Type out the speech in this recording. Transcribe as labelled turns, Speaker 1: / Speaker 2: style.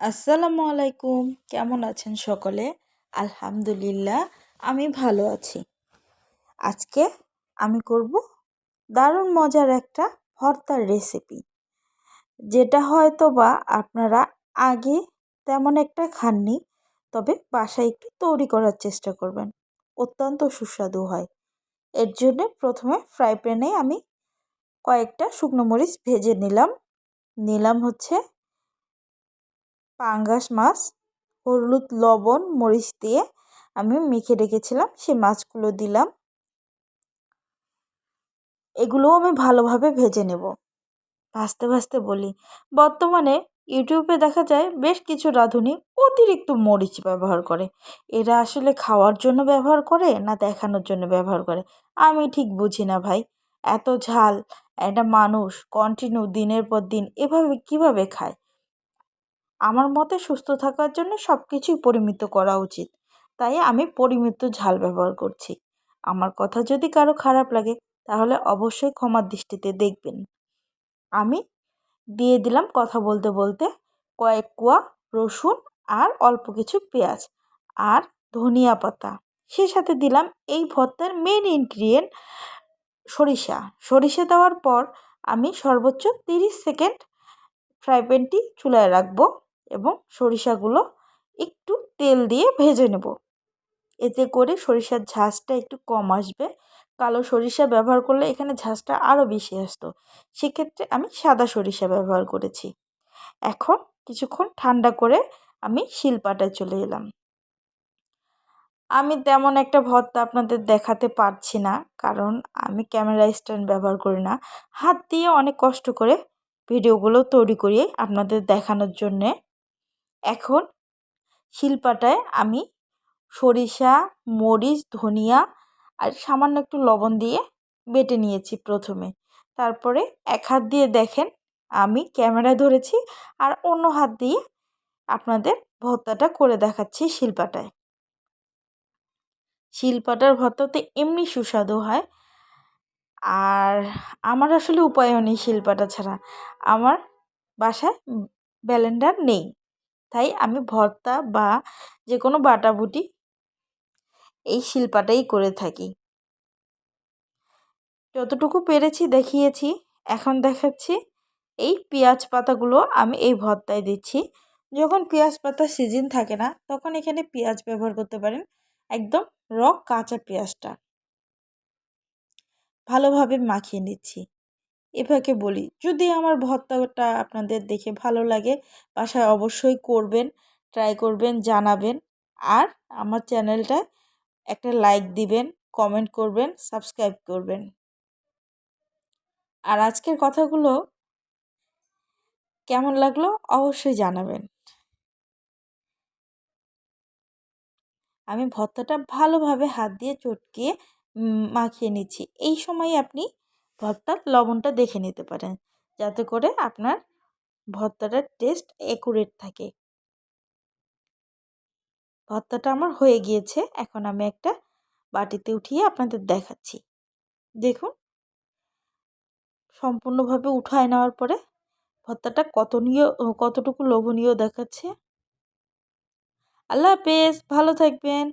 Speaker 1: আসসালামু আলাইকুম। কেমন আছেন সকলে? আলহামদুলিল্লাহ, আমি ভালো আছি। আজকে আমি করব দারুণ মজার একটা ভর্তার রেসিপি যেটা হয়তো বা আপনারা আগে তেমন একটা খাননি, তবে বাসায় একটু তৈরি করার চেষ্টা করবেন। অত্যন্ত সুস্বাদু হয়। এর জন্য প্রথমে ফ্রাই প্যানে আমি কয়েকটা শুকনো মরিচ ভেজে নিলাম। নিলাম হচ্ছে পাঙ্গাস মাছ, হলুদ লবণ, মরিচ দিয়ে আমি মেখে রেখেছিলাম সেই মাছগুলো দিলাম। এগুলোও আমি ভালোভাবে ভেজে নেব। ভাজতে ভাজতে বলি, বর্তমানে ইউটিউবে দেখা যায় বেশ কিছু রাঁধুনি অতিরিক্ত মরিচ ব্যবহার করে। এরা আসলে খাওয়ার জন্য ব্যবহার করে না দেখানোর জন্য ব্যবহার করে? আমি ঠিক বুঝি না ভাই। এত ঝাল, একটা মানুষ কন্টিনিউ দিনের পর দিন এভাবে কীভাবে খায়? আমার মতে সুস্থ থাকার জন্য সব কিছুই পরিমিত করা উচিত। তাই আমি পরিমিত ঝাল ব্যবহার করছি। আমার কথা যদি কারও খারাপ লাগে, তাহলে অবশ্যই ক্ষমার দৃষ্টিতে দেখবেন। আমি দিয়ে দিলাম কথা বলতে বলতে কয়েক কোয়া রসুন আর অল্প কিছু পেঁয়াজ আর ধনিয়া পাতা। সেই সাথে দিলাম এই ভর্তার মেন ইনগ্রিডিয়েন্ট সরিষা। সরিষা দেওয়ার পর আমি সর্বোচ্চ তিরিশ সেকেন্ড ফ্রাই প্যানটি চুলায় রাখব। এবং সরিষাগুলো একটু তেল দিয়ে ভেজে নেব। এতে করে সরিষার ঝাঁজটা একটু কম আসবে। কালো সরিষা ব্যবহার করলে এখানে ঝাঁজটা আরও বেশি আসতো। সেক্ষেত্রে আমি সাদা সরিষা ব্যবহার করেছি। এখন কিছুক্ষণ ঠান্ডা করে আমি শিলপাটায় চলে এলাম। আমি তেমন একটা ভর্তা আপনাদের দেখাতে পারছি না, কারণ আমি ক্যামেরা স্ট্যান্ড ব্যবহার করি না। হাত দিয়ে অনেক কষ্ট করে ভিডিওগুলো তৈরি করি আপনাদের দেখানোর জন্যে। এখন শিলপাটায় আমি সরিষা, মরিচ, ধনিয়া আর সামান্য একটু লবণ দিয়ে বেটে নিয়েছি প্রথমে। তারপরে এক হাত দিয়ে দেখেন আমি ক্যামেরায় ধরেছি আর অন্য হাত দিয়ে আপনাদের ভর্তাটা করে দেখাচ্ছি শিলপাটায়। শিলপাটার ভর্তাতে এমনি সুস্বাদু হয়। আর আমার আসলে উপায়ও নেই শিলপাটা ছাড়া। আমার বাসায় ব্যালেন্ডার নেই। তাই আমি ভর্তা বা যে কোনো বাটাবুটি এই শিল্পাটাই করে থাকি। যতটুকু পেরেছি দেখিয়েছি, এখন দেখাচ্ছি এই পেঁয়াজ পাতাগুলো আমি এই ভর্তায় দিচ্ছি। যখন পেঁয়াজ পাতার সিজন থাকে না, তখন এখানে পেঁয়াজ ব্যবহার করতে পারেন, একদম র কাঁচা পেঁয়াজটা। ভালোভাবে মাখিয়ে নিচ্ছি। এভাবে বলি। যদি আমার ভর্তাটা আপনাদের দেখে ভালো লাগে, বাসায় অবশ্যই করবেন ট্রাই করবেন, জানাবেন। আর আমার চ্যানেলটা একটা লাইক দিবেন কমেন্ট করবেন সাবস্ক্রাইব করবেন। আর আজকের কথাগুলো কেমন লাগল অবশ্যই জানাবেন। আমি ভর্তাটা ভালোভাবে হাত দিয়ে চটকিয়ে মাখিয়ে নিচ্ছি। এই সময় আপনি ভর্তার লবণটা দেখে নিতে পারেন। যাতে করে আপনার ভর্তাটার টেস্ট অ্যাকুরেট থাকে। ভর্তাটা আমার হয়ে গিয়েছে। এখন আমি একটা বাটিতে উঠিয়ে আপনাদের দেখাচ্ছি। দেখুন। সম্পূর্ণভাবে উঠায় নেওয়ার পরে ভর্তাটা কত কতটুকু লোভনীয় দেখাচ্ছে। আল্লাহ হাফেজ। ভালো থাকবেন।